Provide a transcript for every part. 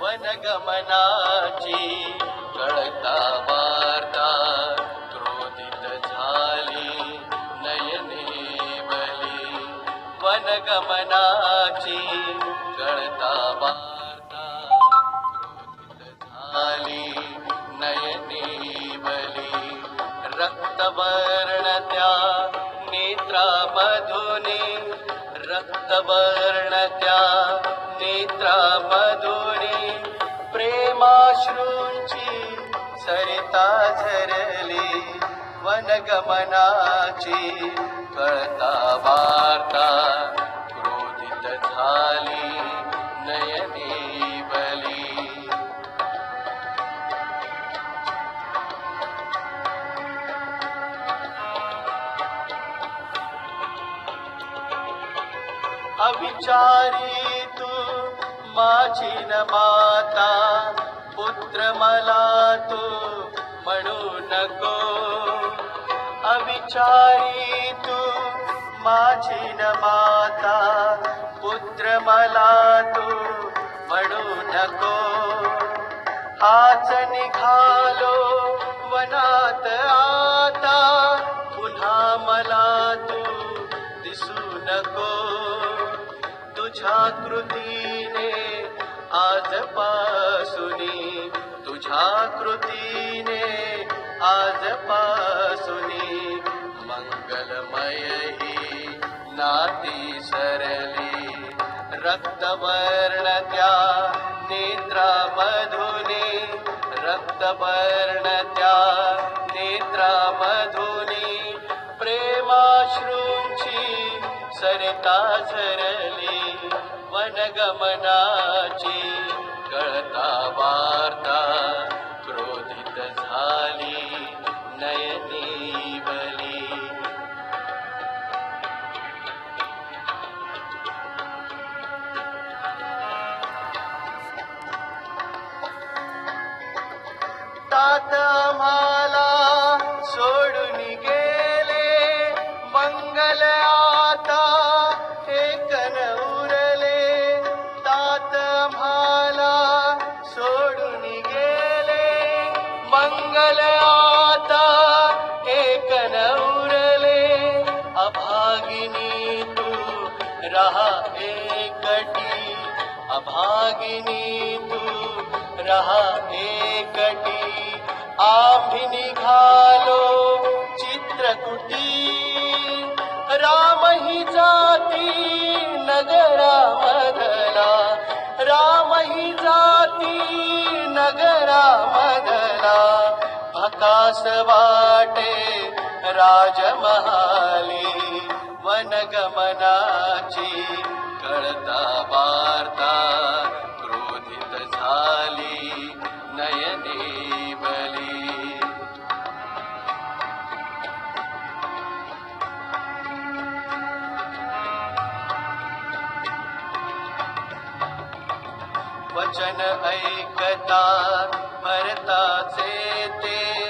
वनगमनाची कळता वार्ता क्रोधित झाली नयने बली. वनगमनाची कळता वार्ता क्रोधित झाली नयने बली. रक्तवर्ण त्या नेत्रामधुने रक्तवर्ण त्या नेत्रामधुने प्रेमाश्रूंची सरिता झरली वनगमनाची कळता वार्ता क्रोधित झाली. विचारी तू माझी न माता पुत्र मला तू म्हणू नको. अविचारी तू माझी न माता पुत्र मला तू म्हणू नको. हाच निघालो वनात आता पुन्हा मला तू दिसू नको. तुझ्या कृतीने आजपासुनी तुझ्या कृतीने आजपासुनी मंगलमय ही नाती सरली रक्तवर्ण त्या नेत्रामधुने रक्तवर्ण सरिता झरली वनगमनाची कळता वार्ता क्रोधित झाली नयनी बली। अभागिनी तू रहा एकटी. आम्ही निघालो चित्रकुटी. रामही जाती नगरामधला. राम रामही जाती नगरामधला. भकास वाटे राजमहाली. वनगमनाची कळता वार्ता वचन ऐकता भरताचे ते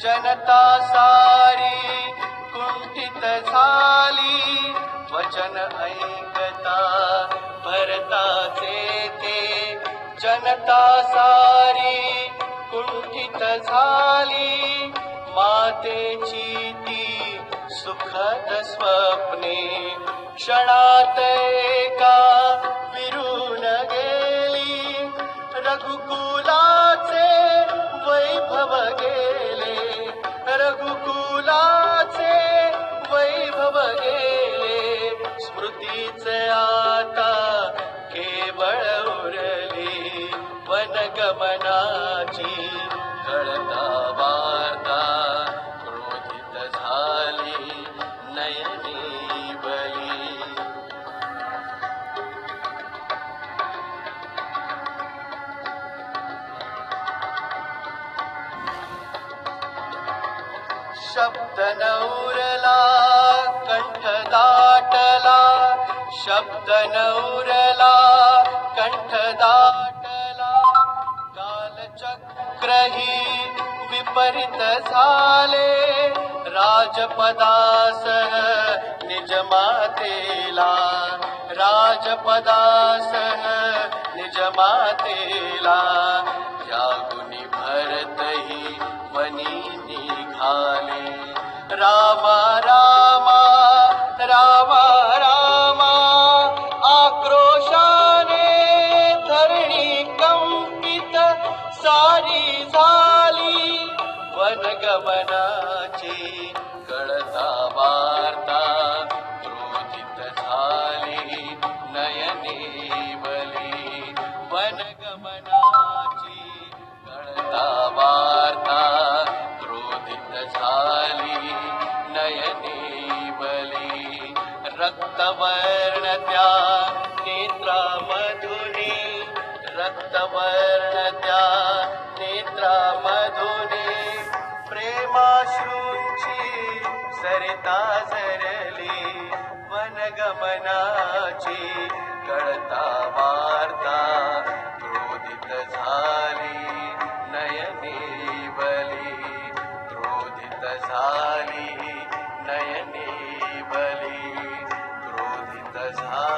जनता सारी कुंठित झाली। वचन ऐकता भरताचे ते जनता सारी कुंठित झाली। मातेची ती सुखद स्वप्ने। क्षणात एका रघुकुलाचे वैभव गेले. रघुकुलाचे वैभव गेले. स्मृतीचे शब्द नौरला कंठ दाटला शब्द नौरला कंठ दाटला कालचक्र ही विपरीत झाले। राजपदासह निज मातेला राजपदासह निज रक्तवर्ण त्या नेत्रामधुनी रक्तवर्ण त्या नेत्रामधुनी प्रेमाश्रूंची सरिता does, huh?